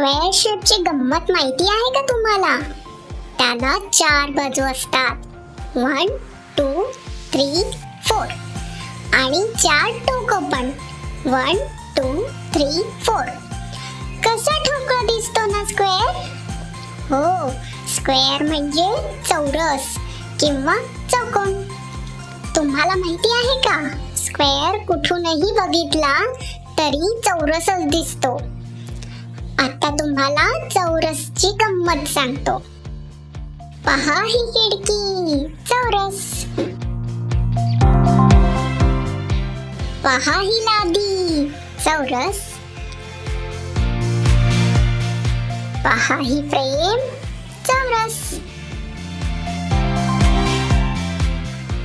Square शेपची गंमत माहिती आहे का तुम्हाला? त्याला चार बाजू असतात. वन टू थ्री फोर आणि चार टोक पण. वन टू थ्री फोर कसा ठोकळा दिसतो ना स्क्वेअर हो स्क्वेअर म्हणजे चौरस किंवा चौकोन. तुम्हाला माहिती आहे का? स्क्वेअर कुठूनही बघितला तरी चौरसच दिसतो. आता तुम्हाला चौरसची गंमत सांगतो. पहा ही खिडकी चौरस. पहा ही लादी चौरस. पहा ही फ्रेम चौरस.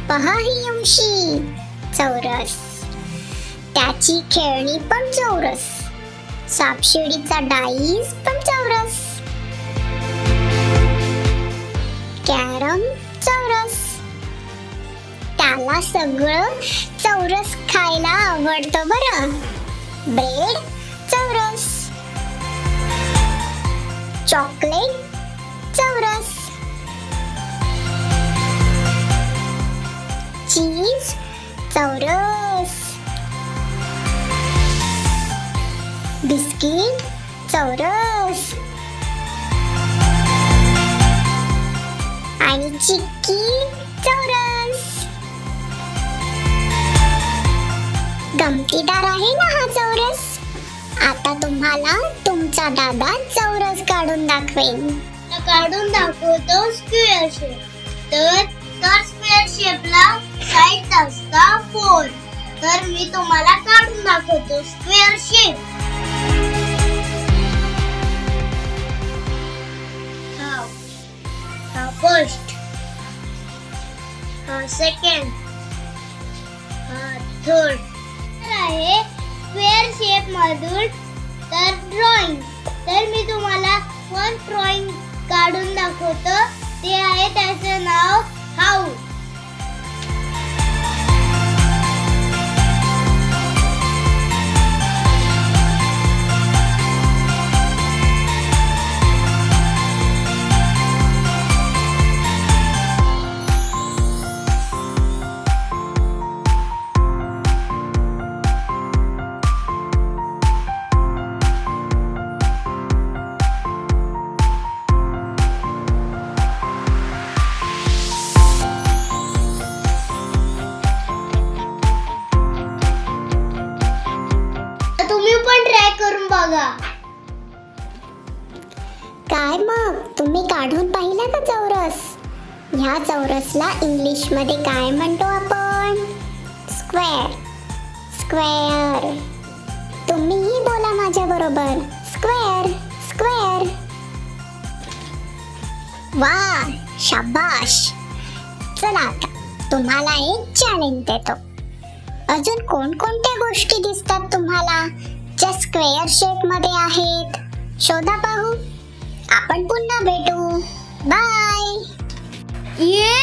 पहा ही उंशी चौरस. त्याची खेळणी पण चौरस. सापशिडीचा डाईस पण चौरस कॅरम चौरस. त्याला सगळं चौरस खायला आवडतं बरं. ब्रेड चौरस. चॉकलेट चौरस. चीज चौरस. बिस्किट चौरस. आणि चिक्की चौरस. गमतीदार आहे ना हा चौरस? आता तुम्हाला तुमचा दादा चौरस काढून दाखवेन. काढून दाखवतो स्क्वेअर शेप तर तर स्क्वेअर शेपला साईड असता फोर तर मी तुम्हाला काढून दाखवतो स्क्वेअर शेप हा फर्स्ट हा सेकंड हा थर्ड तर आहे स्क्वेअर शेप मधून तर ड्रॉइंग तर मी तुम्हाला फर्स्ट ड्रॉइंग काढून दाखवतो. ते आहे त्याचं नाव हाऊस बघा. काय मग? तुम्ही काढून पाहिला का चौरस? ह्या चौरसला इंग्लिशमध्ये काय म्हणतो आपण? स्क्वेअर. स्क्वेअर. तुम्हीही बोला माझ्या बरोबर. Square square. वा शाबाश. चला आता तुम्हाला एक चॅलेंज देतो. अजून कोणकोणत्या गोष्टी दिसतात तुम्हाला? ज्या स्क्वेअर शेपमध्ये आहेत. शोधा पाहू. आपण पुन्हा भेटू. बाय. ये.